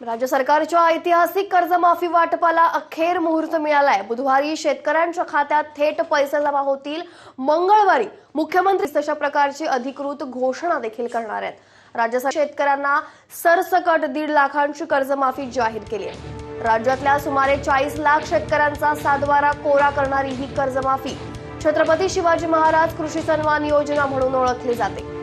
राज्य सरकारच्या ऐतिहासिक कर्जमाफी वाटपाला अखेर मुहूर्त मिळालाय. बुधवारी शेतकऱ्यांच्या खात्यात थेट पैसे जमा होतील. मंगळवारी मुख्यमंत्री तशा प्रकारची अधिकृत घोषणा देखील करणार आहेत. राज्य शेतकऱ्यांना सरसकट दीड लाखांची कर्जमाफी जाहीर केली आहे. राज्यातल्या सुमारे चाळीस लाख शेतकऱ्यांचा सातबारा कोरा करणारी ही कर्जमाफी छत्रपती शिवाजी महाराज कृषी सन्मान योजना म्हणून ओळखली जाते.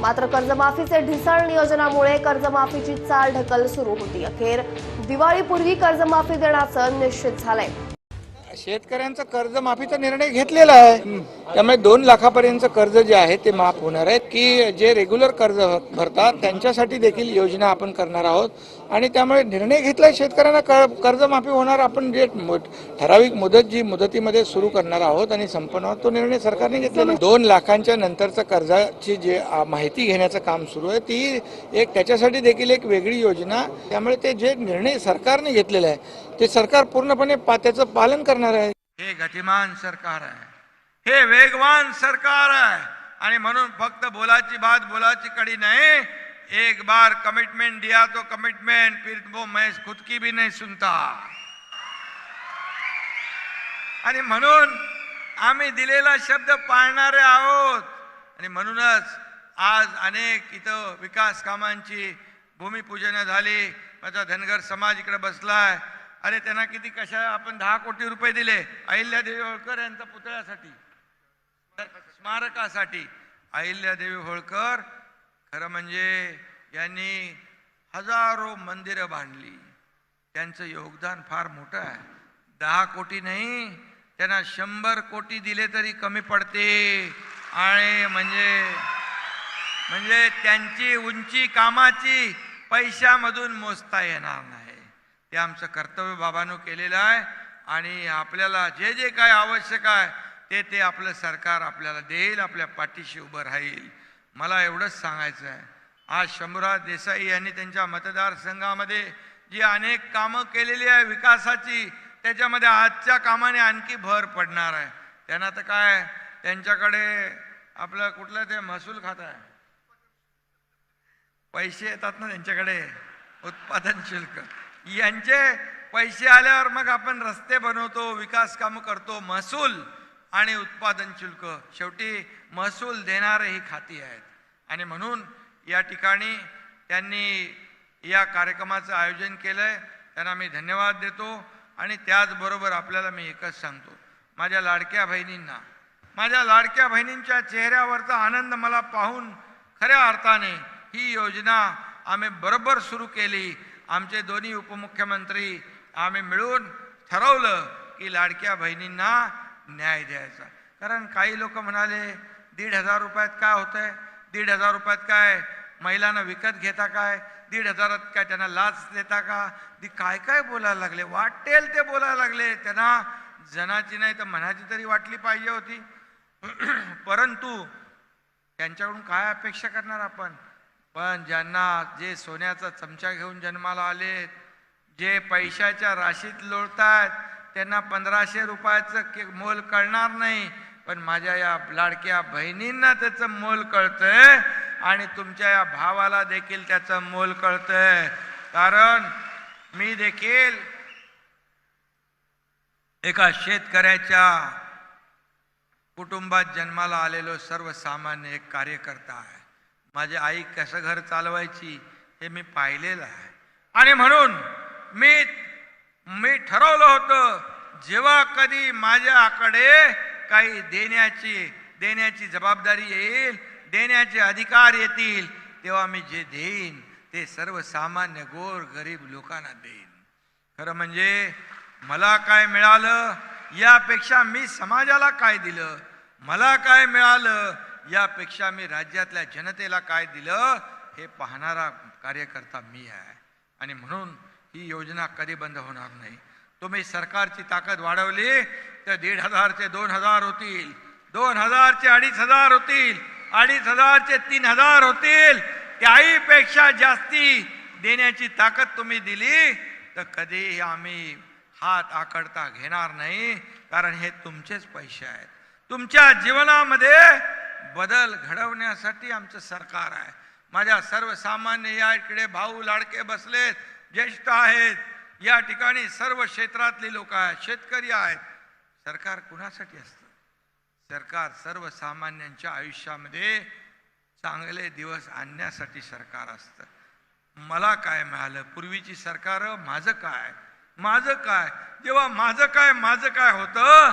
मात्र कर्जमाफीचे ढिसाळ नियोजनामुळे कर्जमाफीची चाल ढकल सुरू होती. अखेर दिवाळीपूर्वी कर्जमाफी देण्याचं निश्चित झालंय. शेतकऱ्यांचा कर्जमाफीचा निर्णय घेतलेला आहे. त्यामुळे दोन लाखापर्यंत कर्ज जे आहे ते माफ होणार आहे की जे रेग्युलर कर्ज भरतात त्यांच्यासाठी देखील योजना आपण करणार आहोत. आणि त्यामुळे निर्णय घेतलाय शेतकऱ्यांना कर्जमाफी होणार आपण जे ठराविक मुदत जी मुदतीमध्ये सुरू करणार आहोत आणि संपन्न आहोत तो निर्णय सरकारने घेतलेला दोन लाखांच्या नंतरचं कर्जाची जे माहिती घेण्याचं काम सुरू आहे ती एक त्याच्यासाठी देखील एक वेगळी योजना. त्यामुळे ते जे निर्णय सरकारने घेतलेला आहे ते सरकार पूर्णपणे पा- त्याचं पालन करणार आहे. हे गतिमान सरकार आहे. हे वेगवान सरकार आहे. आणि म्हणून फक्त बोलाची बात बोलाची कडी नाही एक बार कमिटमेंट दिया तो कमिटमेंट फिर वो मैं खुद की भी नहीं सुनता। आणि म्हणून आम्ही दिलेला शब्द पाळणारे आहोत. आणि म्हणूनच आज अनेक इथं विकास कामांची भूमिपूजन झाली. माझा धनगर समाज इकडे बसलाय. अरे त्यांना किती कशा आपण दहा कोटी रुपये दिले. अहिल्यादेवी होळकर यांच्या पुतळ्यासाठी स्मारकासाठी. अहिल्यादेवी होळकर खरं म्हणजे यांनी हजारो मंदिरं बांधली. त्यांचं योगदान फार मोठं आहे. दहा कोटी नाही त्यांना शंभर कोटी दिले तरी कमी पडते. आणि म्हणजे म्हणजे त्यांची उंची कामाची पैशामधून मोजता येणार नाही. ते आमचं कर्तव्य बाबांनो केलेलं आहे. आणि आपल्याला जे जे काय आवश्यक आहे ते ते आपलं सरकार आपल्याला देईल आपल्या पाठीशी उभं राहील. मला एवढंच सांगायचं आहे. आज शंभूराज देसाई यांनी त्यांच्या मतदारसंघामध्ये जी अनेक कामं केलेली आहे विकासाची त्याच्यामध्ये आजच्या कामाने आणखी भर पडणार आहे. त्यांना तर काय त्यांच्याकडे आपलं कुठलं ते महसूल खातं आहे. पैसे येतात ना त्यांच्याकडे उत्पादन शुल्क. यांचे पैसे आल्यावर मग आपण रस्ते बनवतो विकास कामं करतो महसूल आणि उत्पादन शुल्क. शेवटी महसूल देणारे ही खाती आहेत. आणि म्हणून या ठिकाणी त्यांनी या कार्यक्रमाचं आयोजन केलं आहे त्यांना मी धन्यवाद देतो. आणि त्याचबरोबर आपल्याला मी एकच सांगतो. माझ्या लाडक्या बहिणींना माझ्या लाडक्या बहिणींच्या चेहऱ्यावरचा आनंद मला पाहून खऱ्या अर्थाने ही योजना आम्ही बरोबर सुरू केली. आमचे दोन्ही उपमुख्यमंत्री आम्ही मिळून ठरवलं की लाडक्या बहिणींना न्याय द्यायचा. कारण काही लोक म्हणाले दीड हजार रुपयात काय होतं आहे दीड हजार रुपयात काय? महिलांना विकत घेता काय? दीड हजारात काय त्यांना लाच देता का? ती काय काय बोलायला लागले? वाटेल ते बोलायला लागले. त्यांना जनाची नाही तर मनाची तरी वाटली पाहिजे होती. परंतु त्यांच्याकडून काय अपेक्षा करणार आपण? पण ज्यांना जे सोन्याचा चमचा घेऊन जन्माला आले जे पैशाच्या राशीत लोळतात त्यांना पंधराशे रुपयाचं के मोल कळणार नाही. पण माझ्या या लाडक्या बहिणींना त्याचं मोल कळतंय आणि तुमच्या या भावाला देखील त्याचं मोल कळतंय. कारण मी देखील एका शेतकऱ्याच्या कुटुंबात जन्माला आलेलो सर्वसामान्य एक कार्यकर्ता आहे. माझी आई कसं घर चालवायची हे मी पाहिलेलं आहे. आणि म्हणून मी मी ठरवलं होतं जेव्हा कधी माझ्याकडे काही देण्याची देण्याची जबाबदारी येईल देण्याचे अधिकार येतील तेव्हा मी जे देईन ते सर्वसामान्य गोर गरीब लोकांना देईन. खरं म्हणजे मला काय मिळालं यापेक्षा मी समाजाला काय दिलं? मला काय मिळालं यापेक्षा मी राज्यातल्या जनतेला काय दिलं? हे पाहणारा कार्यकर्ता मी आहे. आणि म्हणून ही योजना कधी बंद होणार नाही. तुम्ही सरकारची ताकद वाढवली तर दीड हजारचे दोन हजार होतील. दोन हजारचे अडीच हजार होतील. अडीच हजारचे तीन हजार होतील. त्याहीपेक्षा जास्ती देण्याची ताकद तुम्ही दिली तर कधी आम्ही हात आकडता घेणार नाही कारण हे तुमचेच पैसे आहेत. तुमच्या जीवनामध्ये बदल घडवण्यासाठी आमचं सरकार आहे. माझ्या सर्वसामान्य या इकडे भाऊ लाडके बसलेत. ज्येष्ठ आहेत. या ठिकाणी सर्व क्षेत्रातले लोक आहेत शेतकरी आहेत. सरकार कुणासाठी असतं? सरकार सर्वसामान्यांच्या आयुष्यामध्ये चांगले दिवस आणण्यासाठी सरकार असतं. मला काय मिळालं? पूर्वीची सरकार माझं काय? माझं काय? जेव्हा माझं काय माझं काय होतं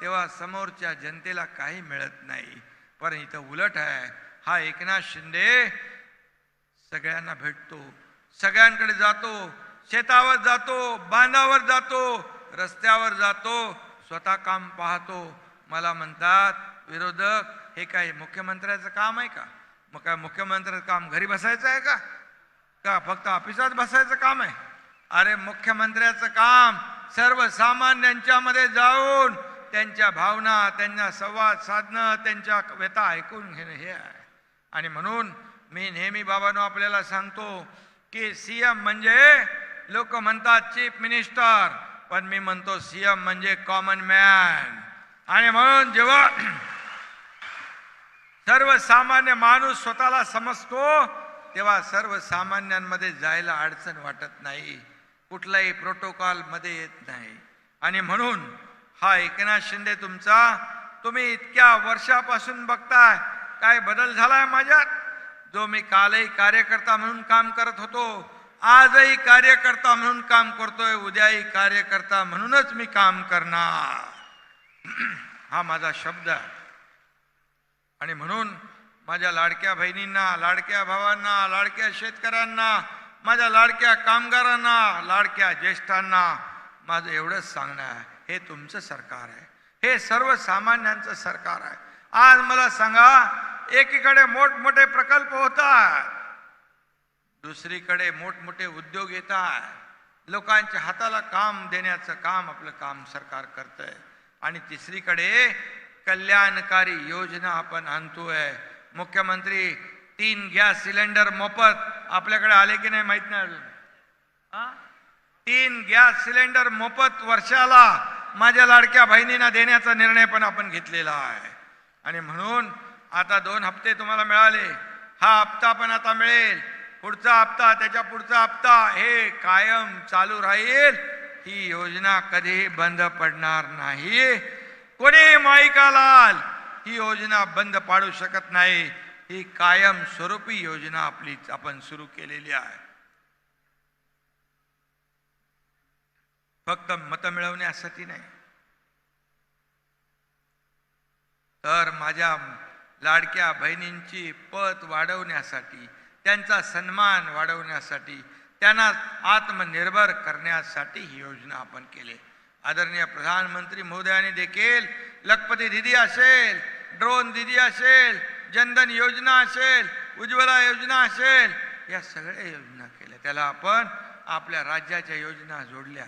तेव्हा समोरच्या जनतेला काही मिळत नाही. पण इथं उलट आहे. हा एकनाथ शिंदे सगळ्यांना भेटतो. सगळ्यांकडे जातो शेतावर जातो बांधावर जातो रस्त्यावर जातो स्वतः काम पाहतो. मला म्हणतात विरोधक हे काय मुख्यमंत्र्याचं काम आहे का? मग काय मुख्यमंत्र्याचं काम घरी बसायचं आहे का? का फक्त ऑफिसात बसायचं काम आहे? अरे मुख्यमंत्र्याचं काम सर्वसामान्यांच्यामध्ये जाऊन त्यांच्या भावना त्यांना संवाद साधणं त्यांच्या व्यथा ऐकून घेणं हे आहे. आणि म्हणून मी नेहमी बाबांनो आपल्याला सांगतो की सीएम म्हणजे लोक म्हणतात चीफ मिनिस्टर पण मी म्हणतो सीएम म्हणजे कॉमन मॅन. आणि म्हणून जेव्हा सर्वसामान्य माणूस स्वतःला समजतो तेव्हा सर्वसामान्यांमध्ये जायला अडचण वाटत नाही. कुठलाही प्रोटोकॉलमध्ये येत नाही. आणि म्हणून हा एकनाथ शिंदे तुमचा तुम्ही इतक्या वर्षापासून बघताय काय बदल झालाय माझ्यात? जो मी कालही कार्यकर्ता म्हणून काम करत होतो आजही कार्यकर्ता म्हणून काम करतोय उद्याही कार्यकर्ता म्हणूनच मी काम करणार. हा माझा शब्द आहे. आणि म्हणून माझ्या लाडक्या बहिणींना लाडक्या भावांना लाडक्या शेतकऱ्यांना माझ्या लाडक्या कामगारांना लाडक्या ज्येष्ठांना माझं एवढंच सांगणं आहे. हे तुमचं सरकार आहे. हे सर्वसामान्यांचं सरकार आहे. आज मला सांगा एकीकडे मोठमोठे प्रकल्प होतात दुसरीकडे मोठमोठे उद्योग येतात. लोकांच्या हाताला काम देण्याचं काम आपलं काम सरकार करतंय. आणि तिसरीकडे कल्याणकारी योजना आपण आणतोय. मुख्यमंत्री तीन गॅस सिलेंडर मोफत. आपल्याकडे आले की नाही माहीत नाही अजून? हा? तीन गॅस सिलेंडर मोफत वर्षाला माझ्या लाडक्या बहिणींना देण्याचा निर्णय पण आपण घेतलेला आहे. आणि म्हणून आता दोन हप्ते तुम्हाला मिळाले. हा हप्ता पण आता मिळेल. पुढचा हप्ता त्याच्या पुढचा हप्ता हे कायम चालू राहील. ही योजना कधीही बंद पडणार नाही. कोणी माईका लाल? ही योजना बंद पाडू शकत नाही. ही कायम स्वरूपी योजना आपली आपण सुरू केलेली आहे. फक्त मतं मिळवण्यासाठी नाही. तर माझ्या लाडक्या बहिणींची पत वाढवण्यासाठी त्यांचा सन्मान वाढवण्यासाठी त्यांना आत्मनिर्भर करण्यासाठी ही योजना आपण केली. आदरणीय प्रधानमंत्री महोदयांनी देखील लखपती दिदी असेल ड्रोन दिदी असेल जनधन योजना असेल उज्ज्वला योजना असेल या सगळ्या योजना केल्या. त्याला आपण आपल्या राज्याच्या योजना जोडल्या.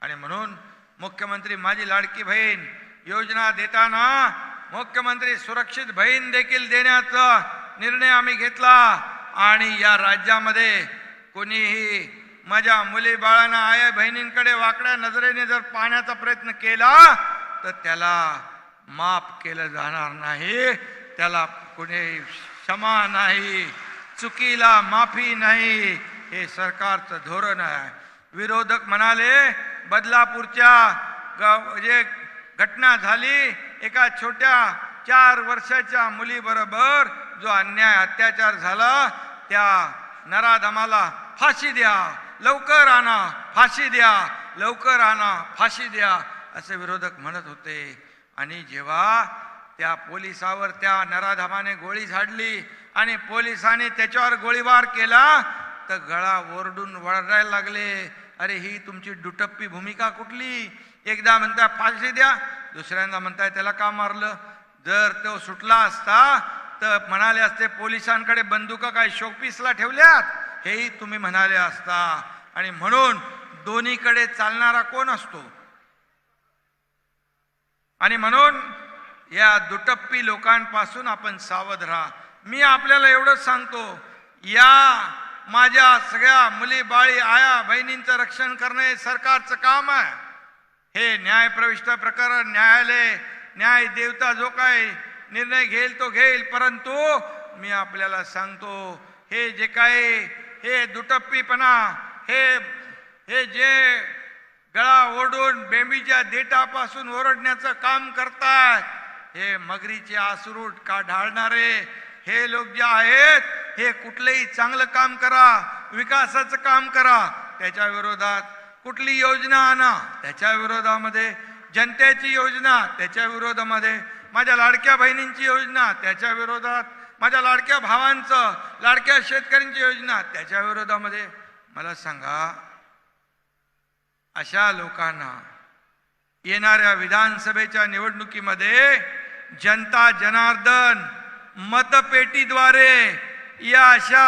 आणि म्हणून मुख्यमंत्री माझी लाडकी बहीण योजना देताना मुख्यमंत्री सुरक्षित बहीण देखील देण्याचा निर्णय आम्ही घेतला. आणि या राज्यामध्ये कोणीही माझ्या मुली बाळांना आया बहिणींकडे वाकड्या नजरेने जर पाहण्याचा प्रयत्न केला तर त्याला माफ केलं जाणार नाही. त्याला कुणी क्षमा नाही चुकीला माफी नाही. हे सरकारचं धोरण आहे. विरोधक म्हणाले बदलापूरच्या ग- जे घटना झाली एका छोट्या चार वर्षाच्या मुलीबरोबर जो अन्याय अत्याचार झाला त्या नराधमाला फाशी द्या लवकर आणा फाशी द्या लवकर आणा फाशी द्या असे विरोधक म्हणत होते. आणि जेव्हा त्या पोलिसावर त्या नराधमाने गोळी झाडली आणि पोलिसांनी त्याच्यावर गोळीबार केला तर गळा ओरडून वळायला लागले. अरे ही तुमची दुटप्पी भूमिका कुठली? एकदा म्हणता फाशी द्या दुसऱ्यांदा म्हणताय त्याला का मारलं? जर तो सुटला असता तर म्हणाले असते पोलिसांकडे बंदुका काय शोपीसला ठेवल्यात? हेही तुम्ही म्हणाले असता. आणि म्हणून दोन्हीकडे चालणारा कोण असतो? आणि म्हणून या दुटप्पी लोकांपासून आपण सावध राहा. मी आपल्याला एवढंच सांगतो या माझ्या सगळ्या मुली बाळी आया बहिणींचं रक्षण करणं हे सरकारचं काम आहे. हे न्यायप्रविष्ट प्रकरण न्यायालय न्याय देवता जो काय निर्णय घेईल तो घेईल परंतु मी आपल्याला सांगतो हे जे काय हे दुटप्पीपणा हे हे जे गळा ओढून बेंबीच्या देठापासून ओरडण्याचं काम करतात हे मगरीचे आसरूट का ढाळणारे हे लोक जे आहेत हे कुठलंही चांगलं काम करा विकासाचं काम करा त्याच्या विरोधात कुठली योजना आणा? त्याच्या विरोधामध्ये जनतेची योजना त्याच्या विरोधामध्ये माझ्या लाडक्या बहिणींची योजना त्याच्या विरोधात माझ्या लाडक्या भावांचं लाडक्या शेतकऱ्यांची योजना त्याच्या विरोधामध्ये मला सांगा अशा लोकांना येणाऱ्या विधानसभेच्या निवडणुकीमध्ये जनता जनार्दन मतपेटीद्वारे या अशा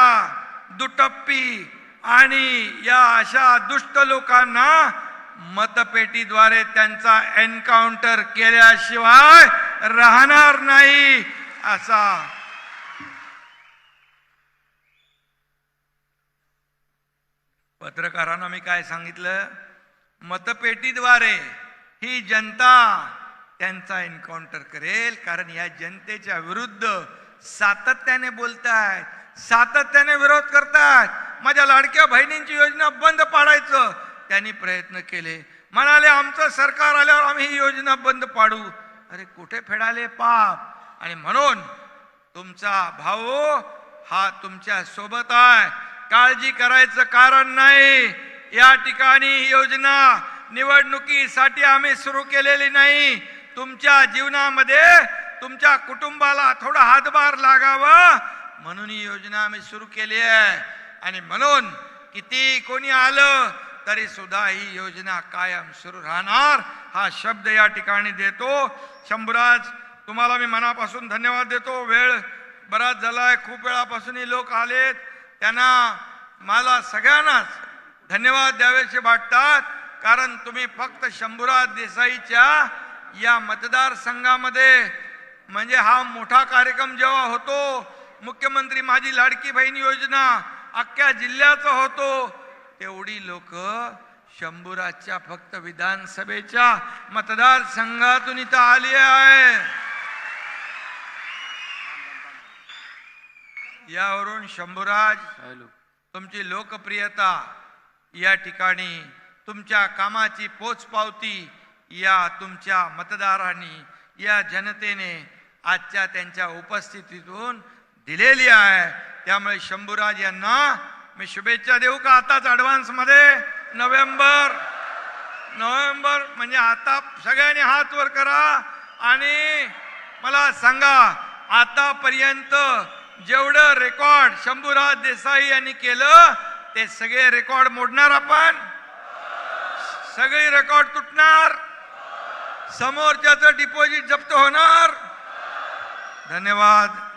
दुटप्पी आणि या अशा दुष्ट लोकांना मतपेटीद्वारे त्यांचा एन्काउंटर केल्याशिवाय राहणार नाही असा पत्रकारांना मी काय सांगितलं? मतपेटीद्वारे ही जनता त्यांचा एन्काउंटर करेल कारण या जनतेच्या विरुद्ध सातत्याने बोलतायत सातत्याने विरोध करतायत. माझ्या लाडक्या बहिणींची योजना बंद पाडायचं. त्यांनी प्रयत्न केले. म्हणाले आमचं सरकार आल्यावर आम्ही ही योजना बंद पाडू. अरे कुठे फेडाले पाप? आणि म्हणून तुमचा भाऊ हा तुमच्यासोबत आहे. काळजी करायचं कारण नाही. या ठिकाणी ही योजना निवडणुकीसाठी आम्ही सुरू केलेली नाही. तुमच्या जीवनामध्ये तुमच्या कुटुंबाला थोडा हातभार लागावा. म्हणून ही योजना आम्ही सुरू केली आहे. आणि म्हणून किती कोणी आलं तरी सुद्धा ही योजना कायम सुरू राहणार. हा शब्द या ठिकाणी देतो. शंभूराज तुम्हाला मी मनापासून धन्यवाद देतो. वेळ बराच झालाय. खूप वेळापासूनही लोक आलेत. त्यांना मला सगळ्यांनाच धन्यवाद द्यावेसे वाटतात. कारण तुम्ही फक्त शंभूराज देसाईच्या या मतदारसंघामध्ये म्हणजे हा मोठा कार्यक्रम जेव्हा होतो मुख्यमंत्री माझी लाडकी बहीण योजना अख्ख्या जिल्ह्याचा होतो. तेवढी लोक शंभूराजच्या फक्त विधानसभेच्या मतदारसंघातून इथं आली आहे. यावरून शंभूराज तुमची लोकप्रियता या ठिकाणी तुमच्या कामाची पोचपावती या तुमच्या मतदारांनी या जनतेने आजच्या त्यांच्या उपस्थितीतून दिलेली आहे. त्यामुळे शंभूराज यांना मी शुभेच्छा देऊ का आताच ॲडव्हान्समध्ये नोव्हेंबर. नोव्हेंबर म्हणजे आता सगळ्यांनी हात वर करा आणि मला सांगा आतापर्यंत जेवढं रेकॉर्ड शंभूराज देसाई यांनी केलं ते सगळे रेकॉर्ड मोडणार आपण? सगळी रेकॉर्ड तुटणार? समोरच्याचं डिपॉझिट जप्त होणार? धन्यवाद.